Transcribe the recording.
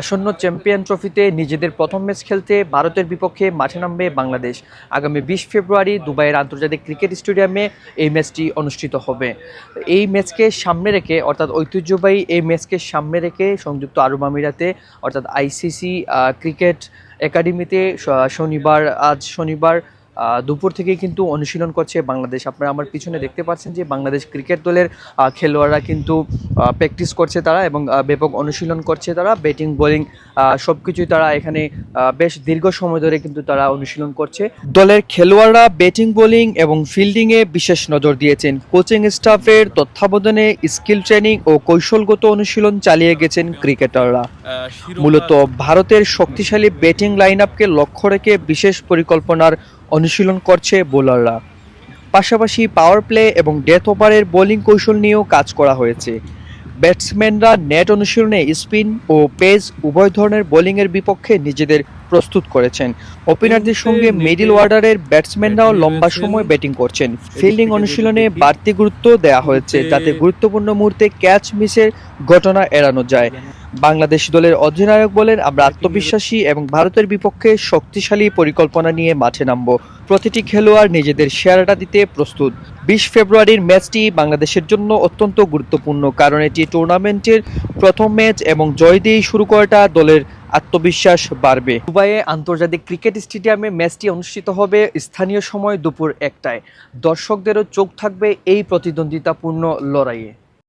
আসন্ন চ্যাম্পিয়ন ট্রফিতে নিজেদের প্রথম ম্যাচ খেলতে ভারতের বিপক্ষে মাঠে নামবে বাংলাদেশ। আগামী বিশ ফেব্রুয়ারি দুবাইয়ের আন্তর্জাতিক ক্রিকেট স্টেডিয়ামে এই ম্যাচটি অনুষ্ঠিত হবে। এই ম্যাচকে সামনে রেখে, অর্থাৎ ঐতিহ্যবাহী এই ম্যাচকে সামনে রেখে সংযুক্ত আরব আমিরাতে, অর্থাৎ আইসিসি ক্রিকেট একাডেমিতে শনিবার, আজ শনিবার দুপুর থেকে কিন্তু অনুশীলন করছে বাংলাদেশ। আপনারা আমার পিছনে দেখতে পাচ্ছেন যে বাংলাদেশ ক্রিকেট দলের খেলোয়াড়রা কিন্তু প্র্যাকটিস করছে তারা এবং ব্যাপক অনুশীলন করছে তারা। ব্যাটিং বোলিং সব কিছুই তারা এখানে বেশ দীর্ঘ সময় ধরে কিন্তু তারা অনুশীলন করছে। দলের খেলোয়াড়রা ব্যাটিং বোলিং এবং ফিল্ডিংয়ে বিশেষ নজর দিয়েছেন। কোচিং স্টাফের তত্ত্বাবধানে স্কিল ট্রেনিং ও কৌশলগত অনুশীলন চালিয়ে গেছেন ক্রিকেটাররা মূলত ভারতের শক্তিশালী ব্যাটিং লাইন আপকে লক্ষ্য রেখে বিশেষ পরিকল্পনার অনুশীলন করছে বোলাররা। পাশাপাশি পাওয়ার প্লে এবং ডেথ ওভারের বোলিং কৌশল নিয়েও কাজ করা হয়েছে। ব্যাটসম্যানরা নেট অনুশীলনে স্পিন ও পেস উভয় ধরনের বোলিংয়ের বিপক্ষে নিজেদের প্রস্তুত করেছেন। ওপেনারদের সঙ্গে মিডিল অর্ডারের ব্যাটসম্যানরাও লম্বা সময় ব্যাটিং করছেন। ফিল্ডিং অনুশীলনে বাড়তি গুরুত্ব দেওয়া হয়েছে যাতে গুরুত্বপূর্ণ মুহূর্তে ক্যাচ মিসের ঘটনা এড়ানো যায়। বাংলাদেশ দলের অধিনায়ক বলেন আমরা আত্মবিশ্বাসী এবং ভারতের বিপক্ষে শক্তিশালী পরিকল্পনা নিয়ে মাঠে নামব। প্রতিটি খেলোয়াড় নিজেদের সেরাটা দিতে প্রস্তুত। বিশ ফেব্রুয়ারির ম্যাচটি বাংলাদেশের জন্য অত্যন্ত গুরুত্বপূর্ণ কারণ এটি টুর্নামেন্টের প্রথম ম্যাচ এবং জয় দিয়েই শুরু করাটা দলের আত্মবিশ্বাস বাড়বে। দুবাইয়ে আন্তর্জাতিক ক্রিকেট স্টেডিয়ামে ম্যাচটি অনুষ্ঠিত হবে স্থানীয় সময় দুপুর একটায়। দর্শকদেরও চোখ থাকবে এই প্রতিদ্বন্দ্বিতাপূর্ণ লড়াইয়ে।